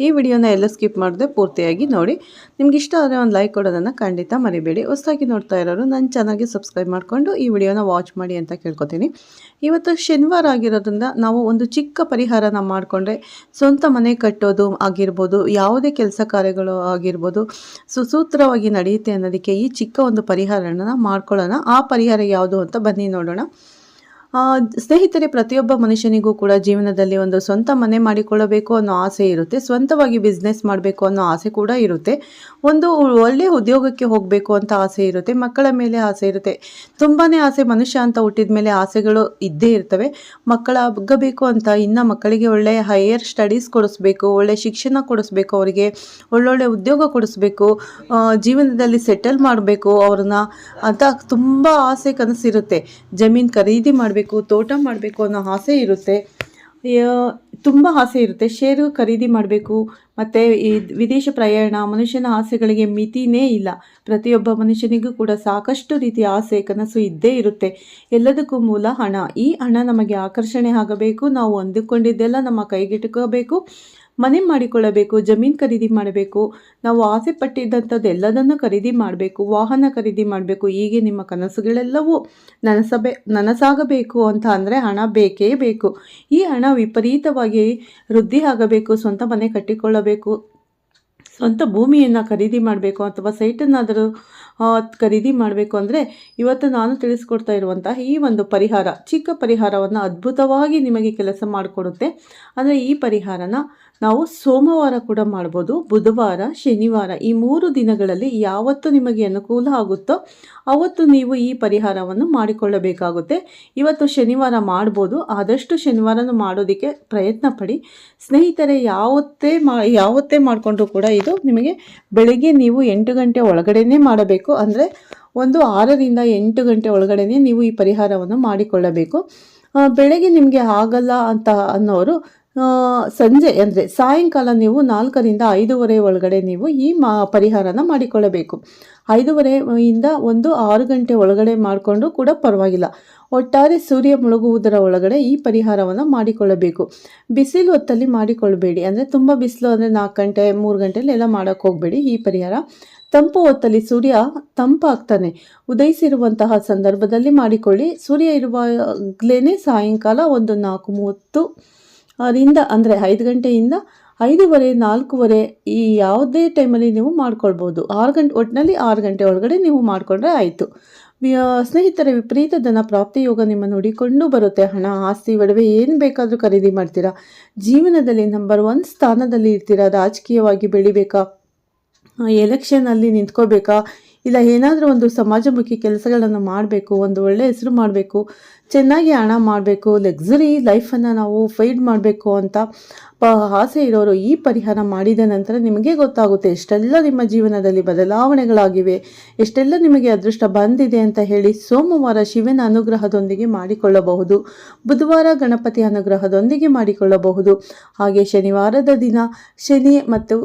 ಈ ವಿಡಿಯೋನ ಎಲ್ಲ ಸ್ಕಿಪ್ ಮಾಡಿದೆ ಪೂರ್ತಿಯಾಗಿ ನೋಡಿ. ನಿಮ್ಗೆ ಇಷ್ಟ ಆದರೆ ಒಂದು ಲೈಕ್ ಕೊಡೋದನ್ನು ಖಂಡಿತ ಮರಿಬೇಡಿ. ಹೊಸದಾಗಿ ನೋಡ್ತಾ ಇರೋರು ನನ್ನ ಚಾನಲ್ಗೆ ಸಬ್ಸ್ಕ್ರೈಬ್ ಮಾಡಿಕೊಂಡು ಈ ವಿಡಿಯೋನ ವಾಚ್ ಮಾಡಿ ಅಂತ ಕೇಳ್ಕೊತೀನಿ. ಇವತ್ತು ಶನಿವಾರ ಆಗಿರೋದ್ರಿಂದ ನಾವು ಒಂದು ಚಿಕ್ಕ ಪರಿಹಾರನ ಮಾಡಿಕೊಂಡ್ರೆ ಸ್ವಂತ ಮನೆ ಕಟ್ಟೋದು ಆಗಿರ್ಬೋದು, ಯಾವುದೇ ಕೆಲಸ ಕಾರ್ಯಗಳು ಆಗಿರ್ಬೋದು, ಸುಸೂತ್ರವಾಗಿ ನಡೆಯುತ್ತೆ ಅನ್ನೋದಕ್ಕೆ ಈ ಚಿಕ್ಕ ಒಂದು ಪರಿಹಾರನ ಮಾಡ್ಕೊಳ್ಳೋಣ. ಆ ಪರಿಹಾರ ಯಾವುದು ಅಂತ ಬನ್ನಿ ನೋಡೋಣ. ಸ್ನೇಹಿತರೆ, ಪ್ರತಿಯೊಬ್ಬ ಮನುಷ್ಯನಿಗೂ ಕೂಡ ಜೀವನದಲ್ಲಿ ಒಂದು ಸ್ವಂತ ಮನೆ ಮಾಡಿಕೊಳ್ಳಬೇಕು ಅನ್ನೋ ಆಸೆ ಇರುತ್ತೆ, ಸ್ವಂತವಾಗಿ ಬಿಸ್ನೆಸ್ ಮಾಡಬೇಕು ಅನ್ನೋ ಆಸೆ ಕೂಡ ಇರುತ್ತೆ. ಒಂದು ಒಳ್ಳೆಯ ಉದ್ಯೋಗಕ್ಕೆ ಹೋಗಬೇಕು ಅಂತ ಆಸೆ ಇರುತ್ತೆ, ಮಕ್ಕಳ ಮೇಲೆ ಆಸೆ ಇರುತ್ತೆ. ತುಂಬಾ ಆಸೆ ಮನುಷ್ಯ ಅಂತ ಹುಟ್ಟಿದ ಮೇಲೆ ಆಸೆಗಳು ಇದ್ದೇ ಇರ್ತವೆ. ಮಕ್ಕಳ ಆಗಬೇಕು ಅಂತ ಇನ್ನು ಮಕ್ಕಳಿಗೆ ಒಳ್ಳೆಯ ಹೈಯರ್ ಸ್ಟಡೀಸ್ ಕೊಡಿಸ್ಬೇಕು ಒಳ್ಳೆಯ ಶಿಕ್ಷಣ ಕೊಡಿಸ್ಬೇಕು, ಅವರಿಗೆ ಒಳ್ಳೊಳ್ಳೆ ಉದ್ಯೋಗ ಕೊಡಿಸ್ಬೇಕು ಜೀವನದಲ್ಲಿ ಸೆಟಲ್ ಮಾಡಬೇಕು, ಅವ್ರನ್ನ ಅಂತ ತುಂಬ ಆಸೆ ಕನಸಿರುತ್ತೆ. ಜಮೀನು ಖರೀದಿ ಮಾಡಬೇಕು. ತೋಟ ಮಾಡಬೇಕು ಅನ್ನೋ ಆಸೆ ಇರುತ್ತೆ. ತುಂಬ ಆಸೆ ಇರುತ್ತೆ. ಶೇರು ಖರೀದಿ ಮಾಡಬೇಕು, ಮತ್ತು ಈ ವಿದೇಶ ಪ್ರಯಾಣ, ಮನುಷ್ಯನ ಆಸೆಗಳಿಗೆ ಮಿತಿನೇ ಇಲ್ಲ. ಪ್ರತಿಯೊಬ್ಬ ಮನುಷ್ಯನಿಗೂ ಕೂಡ ಸಾಕಷ್ಟು ರೀತಿಯ ಆಸೆ, ಕನಸು ಇದ್ದೇ ಇರುತ್ತೆ. ಎಲ್ಲದಕ್ಕೂ ಮೂಲ ಹಣ. ಈ ಹಣ ನಮಗೆ ಆಕರ್ಷಣೆ ಆಗಬೇಕು. ನಾವು ಅಂದುಕೊಂಡಿದ್ದೆಲ್ಲ ನಮ್ಮ ಕೈಗೆಟುಕಬೇಕು. ಮನೆ ಮಾಡಿಕೊಳ್ಳಬೇಕು, ಜಮೀನು ಖರೀದಿ ಮಾಡಬೇಕು, ನಾವು ಆಸೆ ಪಟ್ಟಿದ್ದಂಥದ್ದು ಎಲ್ಲದನ್ನು ಖರೀದಿ ಮಾಡಬೇಕು, ವಾಹನ ಖರೀದಿ ಮಾಡಬೇಕು, ಹೀಗೆ ನಿಮ್ಮ ಕನಸುಗಳೆಲ್ಲವೂ ನನಸಬೆ, ನನಸಾಗಬೇಕು ಅಂತ ಅಂದರೆ ಹಣ ಬೇಕೇ ಬೇಕು. ಈ ಹಣ ವಿಪರೀತವಾಗಿ ವೃದ್ಧಿ ಆಗಬೇಕು, ಸ್ವಂತ ಮನೆ ಕಟ್ಟಿಕೊಳ್ಳಬೇಕು. ಸ್ವಂತ ಭೂಮಿಯನ್ನು ಖರೀದಿ ಮಾಡಬೇಕು ಅಥವಾ ಸೈಟನ್ನಾದರೂ ಖರೀದಿ ಮಾಡಬೇಕು ಅಂದರೆ ಇವತ್ತು ನಾನು ತಿಳಿಸ್ಕೊಡ್ತಾ ಇರುವಂತಹ ಈ ಒಂದು ಪರಿಹಾರ, ಚಿಕ್ಕ ಪರಿಹಾರವನ್ನು ಅದ್ಭುತವಾಗಿ ನಿಮಗೆ ಕೆಲಸ ಮಾಡಿಕೊಡುತ್ತೆ. ಅಂದರೆ ಈ ಪರಿಹಾರನ ನಾವು ಸೋಮವಾರ ಕೂಡ ಮಾಡ್ಬೋದು, ಬುಧವಾರ, ಶನಿವಾರ ಈ ಮೂರು ದಿನಗಳಲ್ಲಿ ಯಾವತ್ತು ನಿಮಗೆ ಅನುಕೂಲ ಆಗುತ್ತೋ ಅವತ್ತು ನೀವು ಈ ಪರಿಹಾರವನ್ನು ಮಾಡಿಕೊಳ್ಳಬೇಕಾಗುತ್ತೆ. ಇವತ್ತು ಶನಿವಾರ ಮಾಡ್ಬೋದು, ಆದಷ್ಟು ಶನಿವಾರನೂ ಮಾಡೋದಕ್ಕೆ ಪ್ರಯತ್ನ ಪಡಿ ಸ್ನೇಹಿತರೆ, ಯಾವತ್ತೇ ಮಾ, ಯಾವತ್ತೇ ಮಾಡಿಕೊಂಡ್ರೂ ಕೂಡ ಇದು ನಿಮಗೆ ಬೆಳಗ್ಗೆ ನೀವು ಎಂಟು ಗಂಟೆ ಒಳಗಡೆನೇ ಮಾಡಬೇಕು. ಅಂದರೆ ಒಂದು ಆರರಿಂದ ಎಂಟು ಗಂಟೆ ಒಳಗಡೆನೇ ನೀವು ಈ ಪರಿಹಾರವನ್ನು ಮಾಡಿಕೊಳ್ಳಬೇಕು. ಬೆಳಗ್ಗೆ ನಿಮಗೆ ಆಗಲ್ಲ ಅಂತ ಅನ್ನೋರು ಸಂಜೆ ಅಂದರೆ ಸಾಯಂಕಾಲ ನೀವು ನಾಲ್ಕರಿಂದ ಐದೂವರೆ ಒಳಗಡೆ ನೀವು ಈ ಮಾ, ಪರಿಹಾರನ ಮಾಡಿಕೊಳ್ಳಬೇಕು. ಐದೂವರೆಯಿಂದ ಒಂದು ಆರು ಗಂಟೆ ಒಳಗಡೆ ಮಾಡಿಕೊಂಡು ಕೂಡ ಪರವಾಗಿಲ್ಲ. ಒಟ್ಟಾರೆ ಸೂರ್ಯ ಮುಳುಗುವುದರ ಒಳಗಡೆ ಈ ಪರಿಹಾರವನ್ನು ಮಾಡಿಕೊಳ್ಳಬೇಕು. ಬಿಸಿಲು ಹೊತ್ತಲ್ಲಿ ಮಾಡಿಕೊಳ್ಳಬೇಡಿ. ಅಂದರೆ ತುಂಬ ಬಿಸಿಲು ಅಂದರೆ ನಾಲ್ಕು ಗಂಟೆ, ಮೂರು ಗಂಟೆಯಲ್ಲಿ ಎಲ್ಲ ಮಾಡೋಕ್ಕೆ ಹೋಗಬೇಡಿ ಈ ಪರಿಹಾರ. ತಂಪು ಹೊತ್ತಲ್ಲಿ ಸೂರ್ಯ ತಂಪಾಗ್ತಾನೆ. ಉದಯಿಸಿರುವಂತಹ ಸಂದರ್ಭದಲ್ಲಿ ಮಾಡಿಕೊಳ್ಳಿ. ಸೂರ್ಯ ಇರುವಾಗಲೇ ಸಾಯಂಕಾಲ ಒಂದು ನಾಲ್ಕು ಮೂವತ್ತು ರಿಂದ ಅಂದರೆ ಐದು ಗಂಟೆಯಿಂದ ಐದೂವರೆ, ನಾಲ್ಕೂವರೆ ಈ ಯಾವುದೇ ಟೈಮಲ್ಲಿ ನೀವು ಮಾಡ್ಕೊಳ್ಬೋದು. ಆರು ಗಂಟೆ ಒಟ್ಟಿನಲ್ಲಿ ಆರು ಗಂಟೆ ಒಳಗಡೆ ನೀವು ಮಾಡಿಕೊಂಡ್ರೆ ಆಯಿತು. ಸ್ನೇಹಿತರೆ, ವಿಪರೀತ ಧನ ಪ್ರಾಪ್ತಿ ಯೋಗ ನಿಮ್ಮನ್ನು ಹುಡಿಕೊಂಡು ಬರುತ್ತೆ. ಹಣ, ಆಸ್ತಿ, ಒಡವೆ ಏನು ಬೇಕಾದರೂ ಖರೀದಿ ಮಾಡ್ತೀರಾ? ಜೀವನದಲ್ಲಿ ನಂಬರ್ ಒನ್ ಸ್ಥಾನದಲ್ಲಿ ಇರ್ತೀರಾ? ರಾಜಕೀಯವಾಗಿ ಬೆಳಿಬೇಕಾ? ಎಲೆಕ್ಷನಲ್ಲಿ ನಿಂತ್ಕೋಬೇಕಾ? ಇಲ್ಲ ಏನಾದರೂ ಒಂದು ಸಮಾಜಮುಖಿ ಕೆಲಸಗಳನ್ನು ಮಾಡಬೇಕು, ಒಂದು ಒಳ್ಳೆಯ ಹೆಸರು ಮಾಡಬೇಕು ಚೆನ್ನಾಗಿ ಹಣ ಮಾಡಬೇಕು ಲಕ್ಸುರಿ ಲೈಫನ್ನು ನಾವು ಫೈಡ್ ಮಾಡಬೇಕು ಅಂತ ಆಸೆ ಇರೋರು ಈ ಪರಿಹಾರ ಮಾಡಿದ ನಂತರ ನಿಮಗೆ ಗೊತ್ತಾಗುತ್ತೆ ಎಷ್ಟೆಲ್ಲ ನಿಮ್ಮ ಜೀವನದಲ್ಲಿ ಬದಲಾವಣೆಗಳಾಗಿವೆ, ಎಷ್ಟೆಲ್ಲ ನಿಮಗೆ ಅದೃಷ್ಟ ಬಂದಿದೆ ಅಂತ ಹೇಳಿ ಸೋಮವಾರ ಶಿವನ ಅನುಗ್ರಹದೊಂದಿಗೆ ಮಾಡಿಕೊಳ್ಳಬಹುದು, ಬುಧವಾರ ಗಣಪತಿ ಅನುಗ್ರಹದೊಂದಿಗೆ ಮಾಡಿಕೊಳ್ಳಬಹುದು. ಹಾಗೆ ಶನಿವಾರದ ದಿನ ಶನಿ ಮತ್ತು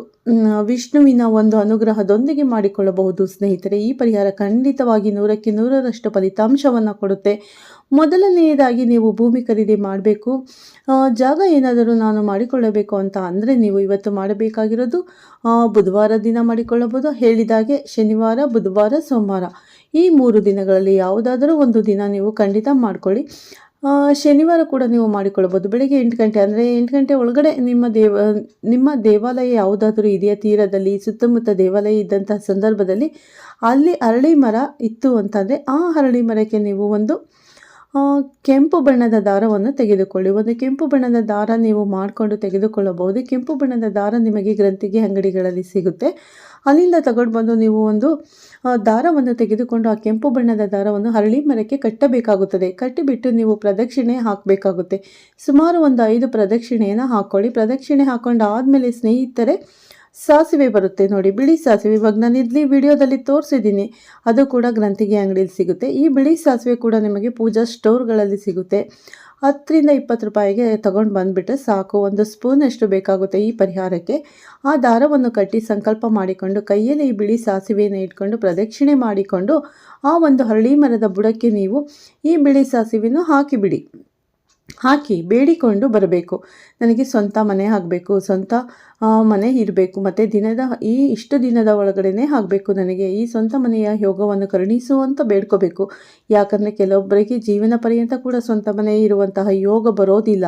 ವಿಷ್ಣುವಿನ ಒಂದು ಅನುಗ್ರಹದೊಂದಿಗೆ ಮಾಡಿಕೊಳ್ಳಬಹುದು. ಸ್ನೇಹಿತರೆ, ಈ ಪರಿಹಾರ ಖಂಡಿತವಾಗಿ ನೂರಕ್ಕೆ ನೂರರಷ್ಟು ಫಲಿತಾಂಶವನ್ನು ಕೊಡುತ್ತೆ. ಮೊದಲನೆಯದಾಗಿ ನೀವು ಭೂಮಿ ಖರೀದಿ ಮಾಡಬೇಕು. ಜಾಗ ಏನಾದರೂ ನಾನು ಮಾಡಿಕೊಳ್ಳಬೇಕು ಅಂತ ಅಂದರೆ ನೀವು ಇವತ್ತು ಮಾಡಬೇಕಾಗಿರೋದು ಬುಧವಾರ ದಿನ ಮಾಡಿಕೊಳ್ಳಬಹುದು. ಹೇಳಿದಾಗೆ ಶನಿವಾರ, ಬುಧವಾರ, ಸೋಮವಾರ ಈ ಮೂರು ದಿನಗಳಲ್ಲಿ ಯಾವುದಾದರೂ ಒಂದು ದಿನ ನೀವು ಖಂಡಿತ ಮಾಡಿಕೊಳ್ಳಿ. ಶನಿವಾರ ಕೂಡ ನೀವು ಮಾಡಿಕೊಳ್ಳಬಹುದು. ಬೆಳಿಗ್ಗೆ ಎಂಟು ಗಂಟೆ ಅಂದರೆ ಎಂಟು ಗಂಟೆ ಒಳಗಡೆ ನಿಮ್ಮ ದೇವ, ನಿಮ್ಮ ದೇವಾಲಯ ಯಾವುದಾದರೂ ಇದೆಯಾ? ತೀರದಲ್ಲಿ, ಸುತ್ತಮುತ್ತ ದೇವಾಲಯ ಇದ್ದಂಥ ಸಂದರ್ಭದಲ್ಲಿ ಅಲ್ಲಿ ಅರಳಿ ಮರ ಇತ್ತು ಅಂತಂದರೆ ಆ ಅರಳಿ ಮರಕ್ಕೆ ನೀವು ಒಂದು ಕೆಂಪು ಬಣ್ಣದ ದಾರವನ್ನು ತೆಗೆದುಕೊಳ್ಳಿ. ಒಂದು ಕೆಂಪು ಬಣ್ಣದ ದಾರ ನೀವು ಮಾಡಿಕೊಂಡು ತೆಗೆದುಕೊಳ್ಳಬಹುದು. ಕೆಂಪು ಬಣ್ಣದ ದಾರ ನಿಮಗೆ ಗ್ರಂಥಿಗೆ, ಅಂಗಡಿಗಳಲ್ಲಿ ಸಿಗುತ್ತೆ. ಅಲ್ಲಿಂದ ತಗೊಂಡು ಬಂದು ನೀವು ಒಂದು ದಾರವನ್ನು ತೆಗೆದುಕೊಂಡು ಆ ಕೆಂಪು ಬಣ್ಣದ ದಾರವನ್ನು ಹರಳಿ ಮರಕ್ಕೆ ಕಟ್ಟಬೇಕಾಗುತ್ತದೆ. ಕಟ್ಟಿಬಿಟ್ಟು ನೀವು ಪ್ರದಕ್ಷಿಣೆ ಹಾಕಬೇಕಾಗುತ್ತೆ. ಸುಮಾರು ಒಂದು ಐದು ಪ್ರದಕ್ಷಿಣೆಯನ್ನು ಹಾಕ್ಕೊಳ್ಳಿ ಪ್ರದಕ್ಷಿಣೆ ಹಾಕ್ಕೊಂಡು ಆದಮೇಲೆ ಸ್ನೇಹಿತರೆ ಸಾಸಿವೆ ಬರುತ್ತೆ ನೋಡಿ, ಬಿಳಿ ಸಾಸಿವೆ. ಇವಾಗ ನಾನು ಇಲ್ಲಿ ವಿಡಿಯೋದಲ್ಲಿ ತೋರಿಸಿದ್ದೀನಿ. ಅದು ಕೂಡ ಗ್ರಂಥಿಗೆ ಅಂಗಡಿಯಲ್ಲಿ ಸಿಗುತ್ತೆ. ಈ ಬಿಳಿ ಸಾಸಿವೆ ಕೂಡ ನಿಮಗೆ ಪೂಜಾ ಸ್ಟೋರ್ಗಳಲ್ಲಿ ಸಿಗುತ್ತೆ. ಹತ್ತರಿಂದ ಇಪ್ಪತ್ತು ರೂಪಾಯಿಗೆ ತೊಗೊಂಡು ಬಂದುಬಿಟ್ರೆ ಸಾಕು. ಒಂದು ಸ್ಪೂನಷ್ಟು ಬೇಕಾಗುತ್ತೆ ಈ ಪರಿಹಾರಕ್ಕೆ. ಆ ದಾರವನ್ನು ಕಟ್ಟಿ ಸಂಕಲ್ಪ ಮಾಡಿಕೊಂಡು, ಕೈಯಲ್ಲಿ ಈ ಬಿಳಿ ಸಾಸಿವೆಯನ್ನು ಇಟ್ಕೊಂಡು, ಪ್ರದಕ್ಷಿಣೆ ಮಾಡಿಕೊಂಡು, ಆ ಒಂದು ಹರಳಿ ಮರದ ಬುಡಕ್ಕೆ ನೀವು ಈ ಬಿಳಿ ಸಾಸಿವೆಯನ್ನು ಹಾಕಿಬಿಡಿ. ಹಾಕಿ ಬೇಡಿಕೊಂಡು ಬರಬೇಕು. ನನಗೆ ಸ್ವಂತ ಮನೆ ಆಗಬೇಕು, ಸ್ವಂತ ಮನೆ ಇರಬೇಕು, ಮತ್ತು ದಿನದ, ಈ ಇಷ್ಟು ದಿನದ ಒಳಗಡೆನೇ ಆಗಬೇಕು ನನಗೆ. ಈ ಸ್ವಂತ ಮನೆಯ ಯೋಗವನ್ನು ಕರುಣಿಸುವಂತ ಬೇಡ್ಕೋಬೇಕು. ಯಾಕಂದರೆ ಕೆಲವೊಬ್ಬರಿಗೆ ಜೀವನ ಪರ್ಯಂತ ಕೂಡ ಸ್ವಂತ ಮನೆ ಇರುವಂತಹ ಯೋಗ ಬರೋದಿಲ್ಲ.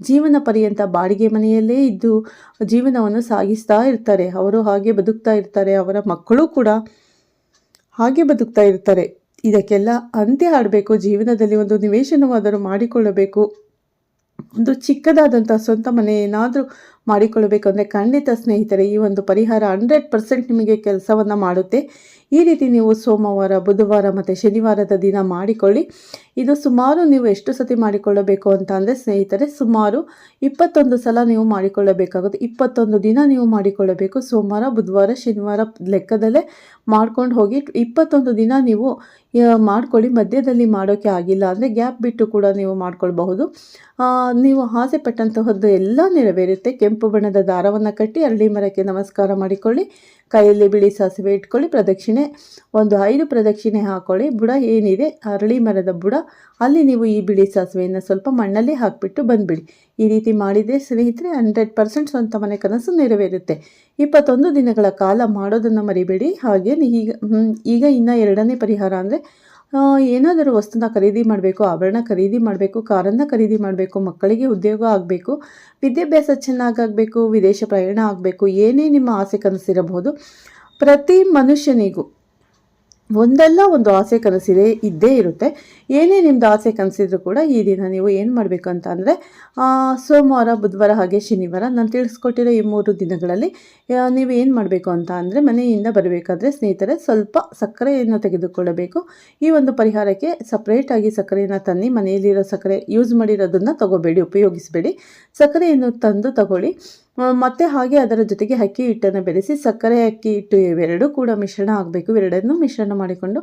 ಜೀವನ ಪರ್ಯಂತ ಬಾಡಿಗೆ ಮನೆಯಲ್ಲೇ ಇದ್ದು ಜೀವನವನ್ನು ಸಾಗಿಸ್ತಾ ಇರ್ತಾರೆ. ಅವರು ಹಾಗೆ ಬದುಕ್ತಾ ಇರ್ತಾರೆ. ಅವರ ಮಕ್ಕಳು ಕೂಡ ಹಾಗೆ ಬದುಕ್ತಾ ಇರ್ತಾರೆ. ಇದಕ್ಕೆಲ್ಲ ಅಂತ್ಯ ಆಡಬೇಕು ಜೀವನದಲ್ಲಿ ಒಂದು ನಿವೇಶನವಾದರೂ ಮಾಡಿಕೊಳ್ಳಬೇಕು. ಒಂದು ಚಿಕ್ಕದಾದಂಥ ಸ್ವಂತ ಮನೆ ಏನಾದರೂ ಮಾಡಿಕೊಳ್ಳಬೇಕು ಅಂದರೆ ಖಂಡಿತ ಸ್ನೇಹಿತರೆ, ಈ ಒಂದು ಪರಿಹಾರ ಹಂಡ್ರೆಡ್ ಪರ್ಸೆಂಟ್ ನಿಮಗೆ ಕೆಲಸವನ್ನು ಮಾಡುತ್ತೆ. ಈ ರೀತಿ ನೀವು ಸೋಮವಾರ, ಬುಧವಾರ ಮತ್ತು ಶನಿವಾರದ ದಿನ ಮಾಡಿಕೊಳ್ಳಿ. ಇದು ಸುಮಾರು ನೀವು ಎಷ್ಟು ಸತಿ ಮಾಡಿಕೊಳ್ಳಬೇಕು ಅಂತ ಅಂದರೆ, ಸ್ನೇಹಿತರೆ, ಸುಮಾರು ಇಪ್ಪತ್ತೊಂದು ಸಲ ನೀವು ಮಾಡಿಕೊಳ್ಳಬೇಕಾಗುತ್ತೆ. ಇಪ್ಪತ್ತೊಂದು ದಿನ ನೀವು ಮಾಡಿಕೊಳ್ಳಬೇಕು. ಸೋಮವಾರ, ಬುಧವಾರ, ಶನಿವಾರ ಲೆಕ್ಕದಲ್ಲೇ ಮಾಡ್ಕೊಂಡು ಹೋಗಿ ಇಪ್ಪತ್ತೊಂದು ದಿನ ನೀವು ಮಾಡ್ಕೊಳ್ಳಿ. ಮಧ್ಯದಲ್ಲಿ ಮಾಡೋಕ್ಕೆ ಆಗಿಲ್ಲ ಅಂದರೆ ಗ್ಯಾಪ್ ಬಿಟ್ಟು ಕೂಡ ನೀವು ಮಾಡ್ಕೊಳ್ಬಹುದು. ನೀವು ಆಸೆ ಪಟ್ಟಂತಹದ್ದು ಎಲ್ಲ ನೆರವೇರುತ್ತೆ. ಕೆಂಪು ಬಣ್ಣದ ದಾರವನ್ನು ಕಟ್ಟಿ ಅರಳಿ ಮರಕ್ಕೆ ನಮಸ್ಕಾರ ಮಾಡಿಕೊಳ್ಳಿ. ಕೈಯಲ್ಲಿ ಬಿಳಿ ಸಾಸಿವೆ ಇಟ್ಕೊಳ್ಳಿ. ಪ್ರದಕ್ಷಿಣೆ, ಒಂದು ಐದು ಪ್ರದಕ್ಷಿಣೆ ಹಾಕೊಳ್ಳಿ. ಬುಡ ಏನಿದೆ? ಅರಳಿ ಮರದ ಬುಡ. ಅಲ್ಲಿ ನೀವು ಈ ಬಿಳಿ ಸಾಸಿವೆಯನ್ನು ಸ್ವಲ್ಪ ಮಣ್ಣಲ್ಲಿ ಹಾಕಿಬಿಟ್ಟು ಬಂದುಬಿಡಿ. ಈ ರೀತಿ ಮಾಡಿದರೆ ಸ್ನೇಹಿತರೆ ಹಂಡ್ರೆಡ್ ಪರ್ಸೆಂಟ್ ಸ್ವಂತ ಮನೆ ಕನಸು ನೆರವೇರುತ್ತೆ. ಇಪ್ಪತ್ತೊಂದು ದಿನಗಳ ಕಾಲ ಮಾಡೋದನ್ನು ಮರಿಬೇಡಿ. ಹಾಗೆ ಈಗ ಈಗ ಇನ್ನು ಎರಡನೇ ಪರಿಹಾರ ಅಂದರೆ ಏನಾದರೂ ವಸ್ತುನ ಖರೀದಿ ಮಾಡಬೇಕು, ಆಭರಣ ಖರೀದಿ ಮಾಡಬೇಕು, ಕಾರನ್ನು ಖರೀದಿ ಮಾಡಬೇಕು, ಮಕ್ಕಳಿಗೆ ಉದ್ಯೋಗ ಆಗಬೇಕು, ವಿದ್ಯಾಭ್ಯಾಸ ಚೆನ್ನಾಗಾಗಬೇಕು, ವಿದೇಶ ಪ್ರಯಾಣ ಆಗಬೇಕು, ಏನೇ ನಿಮ್ಮ ಆಸೆ ಕನಸಿರಬಹುದು, ಪ್ರತಿ ಮನುಷ್ಯನಿಗೂ ಒಂದಲ್ಲ ಒಂದು ಆಸೆ ಕನಸಿದೆ, ಇದ್ದೇ ಇರುತ್ತೆ. ಏನೇ ನಿಮ್ಮದು ಆಸೆ ಕನಸಿದ್ರು ಕೂಡ ಈ ದಿನ ನೀವು ಏನು ಮಾಡಬೇಕು ಅಂತ ಅಂದರೆ ಸೋಮವಾರ, ಬುಧವಾರ ಹಾಗೆ ಶನಿವಾರ ನಾನು ತಿಳಿಸ್ಕೊಟ್ಟಿರೋ ಈ ಮೂರು ದಿನಗಳಲ್ಲಿ ನೀವು ಏನು ಮಾಡಬೇಕು ಅಂತ ಅಂದರೆ ಮನೆಯಿಂದ ಬರಬೇಕಾದ್ರೆ ಸ್ನೇಹಿತರೆ ಸ್ವಲ್ಪ ಸಕ್ಕರೆಯನ್ನು ತೆಗೆದುಕೊಳ್ಳಬೇಕು. ಈ ಒಂದು ಪರಿಹಾರಕ್ಕೆ ಸಪ್ರೇಟಾಗಿ ಸಕ್ಕರೆಯನ್ನು ತನ್ನಿ, ಮನೆಯಲ್ಲಿರೋ ಸಕ್ಕರೆ ಯೂಸ್ ಮಾಡಿರೋದನ್ನು ತಗೋಬೇಡಿ, ಉಪಯೋಗಿಸಬೇಡಿ. ಸಕ್ಕರೆಯನ್ನು ತಂದು ತಗೊಳ್ಳಿ. ಮತ್ತೆ ಹಾಗೆ ಅದರ ಜೊತೆಗೆ ಅಕ್ಕಿ ಹಿಟ್ಟನ್ನು ಬೆರೆಸಿ, ಸಕ್ಕರೆ ಅಕ್ಕಿ ಹಿಟ್ಟು ಇವೆರಡೂ ಕೂಡ ಮಿಶ್ರಣ ಆಗಬೇಕು. ಇವೆರಡನ್ನೂ ಮಿಶ್ರಣ ಮಾಡಿಕೊಂಡು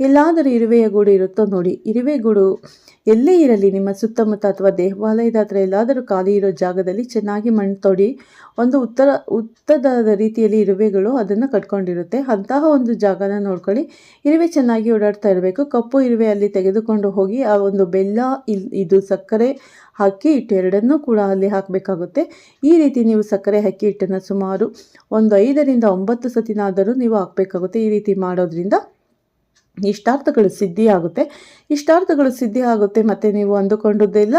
ಎಲ್ಲಾದರೂ ಇರುವೆಯ ಗೂಡು ಇರುತ್ತೋ ನೋಡಿ, ಇರುವೆ ಗೂಡು ಎಲ್ಲೇ ಇರಲಿ, ನಿಮ್ಮ ಸುತ್ತಮುತ್ತ ಅಥವಾ ದೇವಾಲಯದ ಹತ್ರ ಎಲ್ಲಾದರೂ ಖಾಲಿ ಇರೋ ಜಾಗದಲ್ಲಿ ಚೆನ್ನಾಗಿ ಮಣ್ಣು ತೊಡಿ, ಒಂದು ಉತ್ತರ ಉತ್ತದ ರೀತಿಯಲ್ಲಿ ಇರುವೆಗಳು ಅದನ್ನು ಕಟ್ಕೊಂಡಿರುತ್ತೆ. ಅಂತಹ ಒಂದು ಜಾಗನ ನೋಡ್ಕೊಳ್ಳಿ. ಇರುವೆ ಚೆನ್ನಾಗಿ ಓಡಾಡ್ತಾ ಇರಬೇಕು. ಕಪ್ಪು ಇರುವೆ ಅಲ್ಲಿ ತೆಗೆದುಕೊಂಡು ಹೋಗಿ ಆ ಒಂದು ಬೆಲ್ಲ ಇದು ಸಕ್ಕರೆ ಅಕ್ಕಿ ಹಿಟ್ಟು ಎರಡನ್ನೂ ಕೂಡ ಅಲ್ಲಿ ಹಾಕಬೇಕಾಗುತ್ತೆ. ಈ ರೀತಿ ನೀವು ಸಕ್ಕರೆ ಅಕ್ಕಿ ಹಿಟ್ಟನ್ನು ಸುಮಾರು ಒಂದು ಐದರಿಂದ ಒಂಬತ್ತು ಸತಿನಾದರೂ ನೀವು ಹಾಕಬೇಕಾಗುತ್ತೆ. ಈ ರೀತಿ ಮಾಡೋದ್ರಿಂದ ಇಷ್ಟಾರ್ಥಗಳು ಸಿದ್ಧಿಯಾಗುತ್ತೆ ಇಷ್ಟಾರ್ಥಗಳು ಸಿದ್ಧಿ ಆಗುತ್ತೆ ಮತ್ತು ನೀವು ಅಂದುಕೊಂಡದ್ದೆಲ್ಲ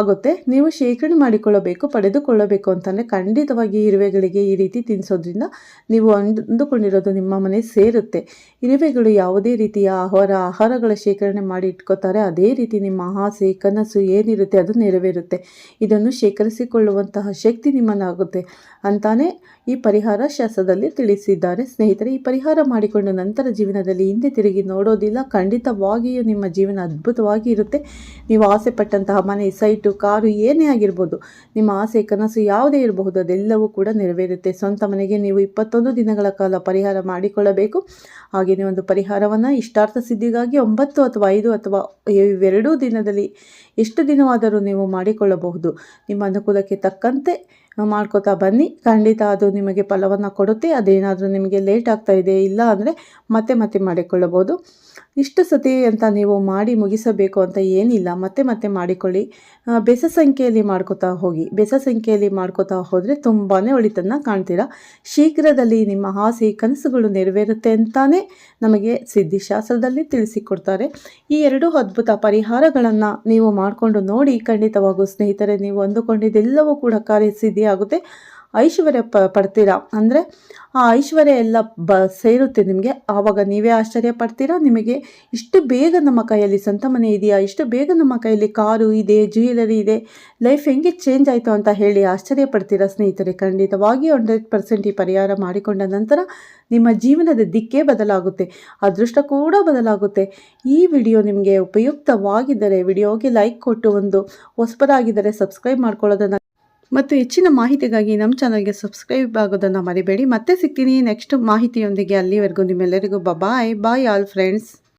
ಆಗುತ್ತೆ. ನೀವು ಶೇಖರಣೆ ಮಾಡಿಕೊಳ್ಳಬೇಕು, ಪಡೆದುಕೊಳ್ಳಬೇಕು ಅಂತಂದರೆ ಖಂಡಿತವಾಗಿ ಇರುವೆಗಳಿಗೆ ಈ ರೀತಿ ತಿನ್ನಿಸೋದ್ರಿಂದ ನೀವು ಅಂದುಕೊಂಡಿರೋದು ನಿಮ್ಮ ಮನೆ ಸೇರುತ್ತೆ. ಇರುವೆಗಳು ಯಾವುದೇ ರೀತಿಯ ಆಹಾರ, ಆಹಾರಗಳ ಶೇಖರಣೆ ಮಾಡಿ ಇಟ್ಕೋತಾರೆ. ಅದೇ ರೀತಿ ನಿಮ್ಮ ಆಸೆ, ಕನಸು ಏನಿರುತ್ತೆ ಅದು ನೆರವೇರುತ್ತೆ. ಇದನ್ನು ಶೇಖರಿಸಿಕೊಳ್ಳುವಂತಹ ಶಕ್ತಿ ನಿಮ್ಮನ್ನಾಗುತ್ತೆ ಅಂತಾನೆ ಈ ಪರಿಹಾರ ಶಾಸ್ತ್ರದಲ್ಲಿ ತಿಳಿಸಿದ್ದಾರೆ. ಸ್ನೇಹಿತರೆ, ಈ ಪರಿಹಾರ ಮಾಡಿಕೊಂಡ ನಂತರ ಜೀವನದಲ್ಲಿ ಹಿಂದೆ ತಿರುಗಿ ನೋಡೋದಿಲ್ಲ. ಖಂಡಿತವಾಗಿಯೂ ನಿಮ್ಮ ಜೀವನ ಅದ್ಭುತವಾಗಿ ಇರುತ್ತೆ. ನೀವು ಆಸೆ ಪಟ್ಟಂತಹ ಮನೆ, ಸೈಟು, ಕಾರು ಏನೇ ಆಗಿರ್ಬೋದು, ನಿಮ್ಮ ಆಸೆ, ಕನಸು ಯಾವುದೇ ಇರಬಹುದು, ಅದೆಲ್ಲವೂ ಕೂಡ ನೆರವೇರುತ್ತೆ. ಸ್ವಂತ ಮನೆಗೆ ನೀವು ಇಪ್ಪತ್ತೊಂದು ದಿನಗಳ ಕಾಲ ಪರಿಹಾರ ಮಾಡಿಕೊಳ್ಳಬೇಕು. ಹಾಗೆಯೇ ಒಂದು ಪರಿಹಾರವನ್ನು ಇಷ್ಟಾರ್ಥ ಸಿದ್ಧಿಗಾಗಿ ಒಂಬತ್ತು ಅಥವಾ ಐದು ಅಥವಾ ಇವೆರಡೂ ದಿನದಲ್ಲಿ ಎಷ್ಟು ದಿನವಾದರೂ ನೀವು ಮಾಡಿಕೊಳ್ಳಬಹುದು. ನಿಮ್ಮ ಅನುಕೂಲಕ್ಕೆ ತಕ್ಕಂತೆ ಮಾಡ್ಕೋತಾ ಬನ್ನಿ. ಖಂಡಿತ ಅದು ನಿಮಗೆ ಫಲವನ್ನು ಕೊಡುತ್ತೆ. ಅದೇನಾದರೂ ನಿಮಗೆ ಲೇಟ್ ಆಗ್ತಾ ಇದೆ ಇಲ್ಲ ಅಂದರೆ ಮತ್ತೆ ಮತ್ತೆ ಮಾಡಿಕೊಳ್ಳಬಹುದು. ಇಷ್ಟು ಸತಿ ಅಂತ ನೀವು ಮಾಡಿ ಮುಗಿಸಬೇಕು ಅಂತ ಏನಿಲ್ಲ. ಮತ್ತೆ ಮತ್ತೆ ಮಾಡಿಕೊಳ್ಳಿ. ಬೆಸ ಸಂಖ್ಯೆಯಲ್ಲಿ ಮಾಡ್ಕೋತಾ ಹೋಗಿ. ಬೆಸ ಸಂಖ್ಯೆಯಲ್ಲಿ ಮಾಡ್ಕೋತಾ ಹೋದರೆ ತುಂಬಾ ಒಳಿತನ್ನು ಕಾಣ್ತೀರಾ? ಶೀಘ್ರದಲ್ಲಿ ನಿಮ್ಮ ಆಸೆ, ಕನಸುಗಳು ನೆರವೇರುತ್ತೆ ಅಂತಾನೆ ನಮಗೆ ಸಿದ್ಧಿಶಾಸ್ತ್ರದಲ್ಲಿ ತಿಳಿಸಿಕೊಡ್ತಾರೆ. ಈ ಎರಡು ಅದ್ಭುತ ಪರಿಹಾರಗಳನ್ನು ನೀವು ಮಾಡಿಕೊಂಡು ನೋಡಿ ಖಂಡಿತವಾಗೂ ಸ್ನೇಹಿತರೆ, ನೀವು ಅಂದುಕೊಂಡಿದ್ದೆಲ್ಲವೂ ಕೂಡ ಕಾರ್ಯಸಿದ್ಧಿ ಆಗುತ್ತೆ ಐಶ್ವರ್ಯ ಪ, ಪಡ್ತೀರಾ? ಅಂದರೆ ಆ ಐಶ್ವರ್ಯ ಎಲ್ಲ ಬ, ಸೇರುತ್ತೆ ನಿಮಗೆ. ಆವಾಗ ನೀವೇ ಆಶ್ಚರ್ಯ ಪಡ್ತೀರಾ? ನಿಮಗೆ ಇಷ್ಟು ಬೇಗ ನಮ್ಮ ಕೈಯಲ್ಲಿ ಸ್ವಂತ ಮನೆ ಇದೆಯಾ? ಇಷ್ಟು ಬೇಗ ನಮ್ಮ ಕೈಯಲ್ಲಿ ಕಾರು ಇದೆ, ಜ್ಯುವೆಲರಿ ಇದೆ, ಲೈಫ್ ಹೆಂಗೆ ಚೇಂಜ್ ಆಯಿತು ಅಂತ ಹೇಳಿ ಆಶ್ಚರ್ಯ ಪಡ್ತೀರಾ ಸ್ನೇಹಿತರೆ? ಖಂಡಿತವಾಗಿ ಹಂಡ್ರೆಡ್ ಪರ್ಸೆಂಟ್ ಈ ಪರಿಹಾರ ಮಾಡಿಕೊಂಡ ನಂತರ ನಿಮ್ಮ ಜೀವನದ ದಿಕ್ಕೇ ಬದಲಾಗುತ್ತೆ. ಅದೃಷ್ಟ ಕೂಡ ಬದಲಾಗುತ್ತೆ. ಈ ವಿಡಿಯೋ ನಿಮಗೆ ಉಪಯುಕ್ತವಾಗಿದ್ದರೆ, ವಿಡಿಯೋಗೆ ಲೈಕ್ ಕೊಟ್ಟು ಒಂದು ಹೊಸಬರಾಗಿದ್ದರೆ ಸಬ್ಸ್ಕ್ರೈಬ್ ಮಾಡ್ಕೊಳ್ಳೋದನ್ನು ಮತ್ತು ಹೆಚ್ಚಿನ ಮಾಹಿತಿಗಾಗಿ ನಮ್ಮ ಚಾನಲ್ಗೆ ಸಬ್ಸ್ಕ್ರೈಬ್ ಆಗೋದನ್ನು ಮರಿಬೇಡಿ. ಮತ್ತೆ ಸಿಗ್ತೀನಿ ನೆಕ್ಸ್ಟ್ ಮಾಹಿತಿಯೊಂದಿಗೆ. ಅಲ್ಲಿವರೆಗೂ ನಿಮ್ಮೆಲ್ಲರಿಗೂ ಬಾಯ್ ಬಾಯ್ ಆಲ್ ಫ್ರೆಂಡ್ಸ್